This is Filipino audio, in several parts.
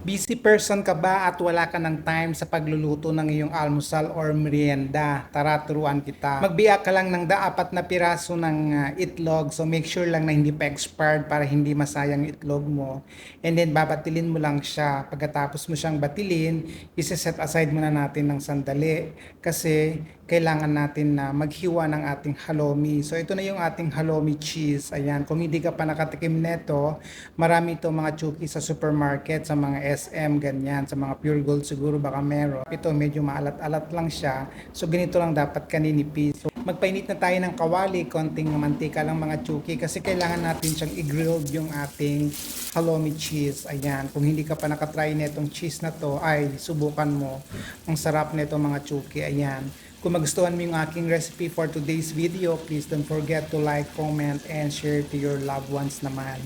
Busy person ka ba at wala ka ng time sa pagluluto ng iyong almusal or merienda? Tara, turuan kita. Magbiyak ka lang ng daapat na piraso ng ah, itlog. So make sure lang na hindi pa expired para hindi masayang itlog mo. And then babatilin mo lang siya. Pagkatapos mo siyang batilin, isa-set aside muna natin ng sandali. Kasi kailangan natin na maghiwa ng ating halloumi. So ito na yung ating halloumi cheese. Ayan, kung hindi ka pa nakatikim neto, marami ito mga chuki sa supermarket, sa mga SM, ganyan, sa mga pure gold siguro baka meron. Ito medyo maalat-alat lang siya. So ganito lang dapat kaninipis. So, magpainit na tayo ng kawali, konting mantika lang mga chuki kasi kailangan natin siyang i-grill yung ating halloumi cheese. Ayan, kung hindi ka pa nakatry netong cheese na to, ay subukan mo. Ang sarap nito mga chuki. Ayan. Kung magustuhan mo yung aking recipe for today's video, please don't forget to like, comment, and share to your loved ones naman.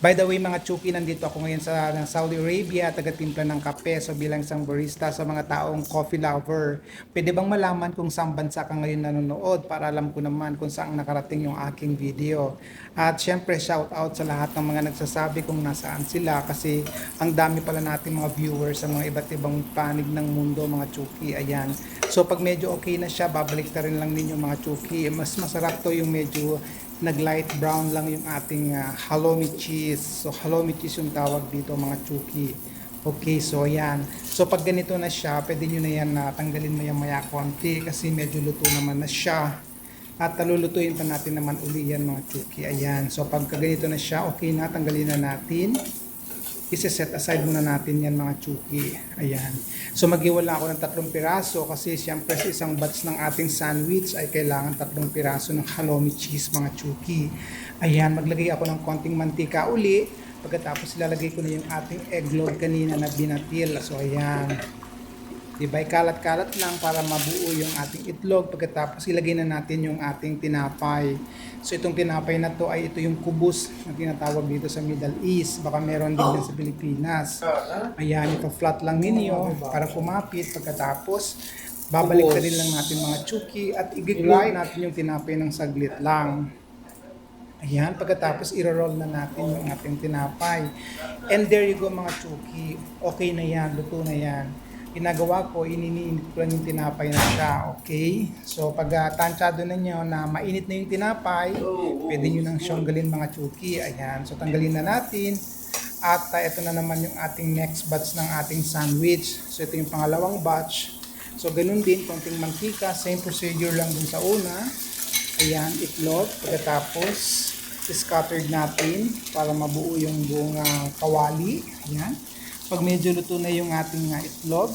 By the way mga chuki, nandito ako ngayon sa Saudi Arabia, taga-timpla ng kape. So bilang isang barista sa mga taong coffee lover, pwede bang malaman kung saan bansa ka ngayon nanonood para alam ko naman kung saan nakarating yung aking video. At syempre, shout out sa lahat ng mga nagsasabi kung nasaan sila kasi ang dami pala natin mga viewers sa mga iba't ibang panig ng mundo mga chuki. Ayan. So pag medyo okay na siya, babalik na rin lang ninyo mga chuki. Mas masarap to yung medyo nag light brown lang yung ating uh, halloumi cheese. So halloumi cheese yung tawag dito mga chuki. Okay, so yan. So pag ganito na siya, pwede nyo na yan na tanggalin mo yan maya konti kasi medyo luto naman na siya. At talulutuin pa natin naman uli yan mga chuki. Ayan. So pag ganito na siya, okay na, tanggalin na natin isi-set aside muna natin yan mga chuki. Ayan. So maghiwala ako ng tatlong piraso kasi siyempre sa isang batch ng ating sandwich ay kailangan tatlong piraso ng halloumi cheese mga chuki. Ayan, maglagay ako ng konting mantika uli. Pagkatapos ilalagay ko na yung ating egglog kanina na binatil. So ayan. Diba, ikalat-kalat lang para mabuo yung ating itlog. Pagkatapos ilagay na natin yung ating tinapay. So itong tinapay na to ay ito yung kubus na tinatawag dito sa Middle East. Baka meron din din sa Pilipinas. Ayan, ito flat lang ninyo para kumapit. Pagkatapos, babalik na rin lang natin mga chuki at i-grill natin yung tinapay ng saglit lang. Ayan, pagkatapos i-roll na natin yung ating tinapay. And there you go mga chuki. Okay na yan, luto na yan ginagawa ko, ininiinit ko lang yung tinapay na siya, okay? So, pag uh, tansyado na nyo na mainit na yung tinapay, pwede nyo nang siyang galin mga chuki. Ayan, so tanggalin na natin. At uh, ito na naman yung ating next batch ng ating sandwich. So, ito yung pangalawang batch. So, ganun din, konting mantika, same procedure lang dun sa una. Ayan, itlog. Pagkatapos, scattered natin para mabuo yung buong uh, kawali. Ayan pag medyo luto na yung ating uh, itlog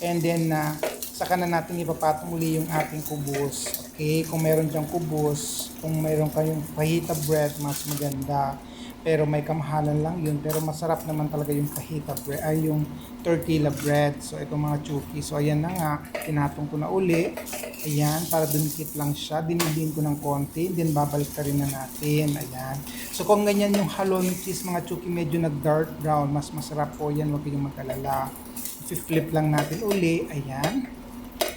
and then uh, saka na natin ipapatong uli yung ating kubos. Okay kung meron dyang kubos kung meron kayong fajita bread mas maganda pero may kamahalan lang yun. Pero masarap naman talaga yung fajita bread ay yung tortilla bread. So ito mga chuki. So ayan na nga. Tinatong ko na uli. Ayan para dumikit lang siya. Dinidin ko ng konti. Then babalik ka rin na natin. Ayan. So kung ganyan yung halloumi cheese mga chuki medyo nag dark brown mas masarap po yan. Wag kayong magkalala flip lang natin uli. Ayan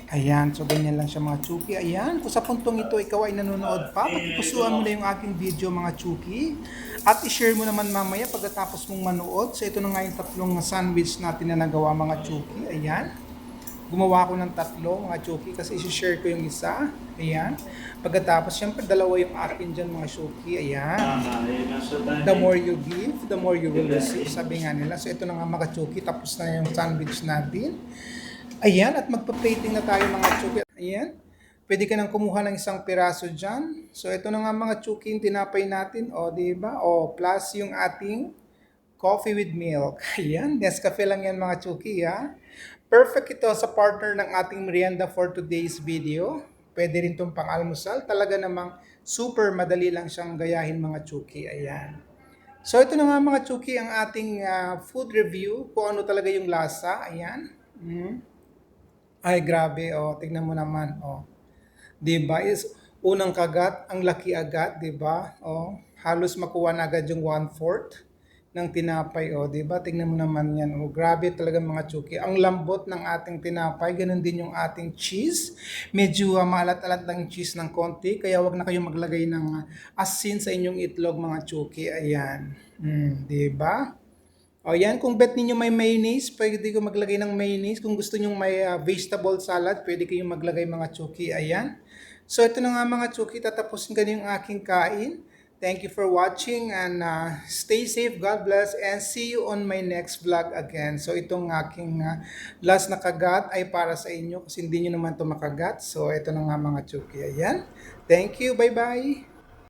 Ayan, so ganyan lang siya mga chuki. Ayan, kung sa puntong ito ikaw ay nanonood pa, pagpupusuan mo na yung aking video mga chuki. At i-share mo naman mamaya pagkatapos mong manood. So ito na nga yung tatlong sandwich natin na nagawa mga chuki. Ayan. Gumawa ko ng tatlo mga chuki kasi i-share ko yung isa. Ayan. Pagkatapos, syempre dalawa yung akin dyan mga chuki. Ayan. The more you give, the more you will receive. Sabi nga nila. So ito na nga mga chuki. Tapos na yung sandwich natin. Ayan, at magpa-plating na tayo mga chuki. Ayan. Pwede ka nang kumuha ng isang piraso dyan. So, ito na nga mga chuki yung tinapay natin. O, di ba? O, plus yung ating coffee with milk. Ayan, Nescafe lang yan mga chuki, ha? Perfect ito sa partner ng ating merienda for today's video. Pwede rin itong pang-almusal. Talaga namang super madali lang siyang gayahin mga chuki. Ayan. So, ito na nga mga chuki ang ating uh, food review. Kung ano talaga yung lasa. Ayan. Mm. Ay, grabe, oh. Tignan mo naman, oh. 'Di? Is unang kagat, ang laki agad, 'di ba? Oh, halos makuha na agad yung 1/4 ng tinapay, oh, 'di ba? Tingnan mo naman 'yan. Oh, grabe talaga mga chuki. Ang lambot ng ating tinapay, ganun din yung ating cheese. Medyo uh, maalat-alat yung cheese ng konti, kaya wag na kayong maglagay ng uh, asin sa inyong itlog mga chuki. Ayan. Mm, 'di ba? O yan, kung bet ninyo may mayonnaise, pwede ko maglagay ng mayonnaise. Kung gusto nyo may ah, vegetable salad, pwede kayong maglagay mga chuki. Ayan. So ito na nga mga chuki, tatapusin ko yung aking kain. Thank you for watching and ah, stay safe, God bless, and see you on my next vlog again. So itong aking ah, last na kagat ay para sa inyo kasi hindi nyo naman to makagat. So ito na nga mga chuki. Ayan. Thank you. Bye-bye.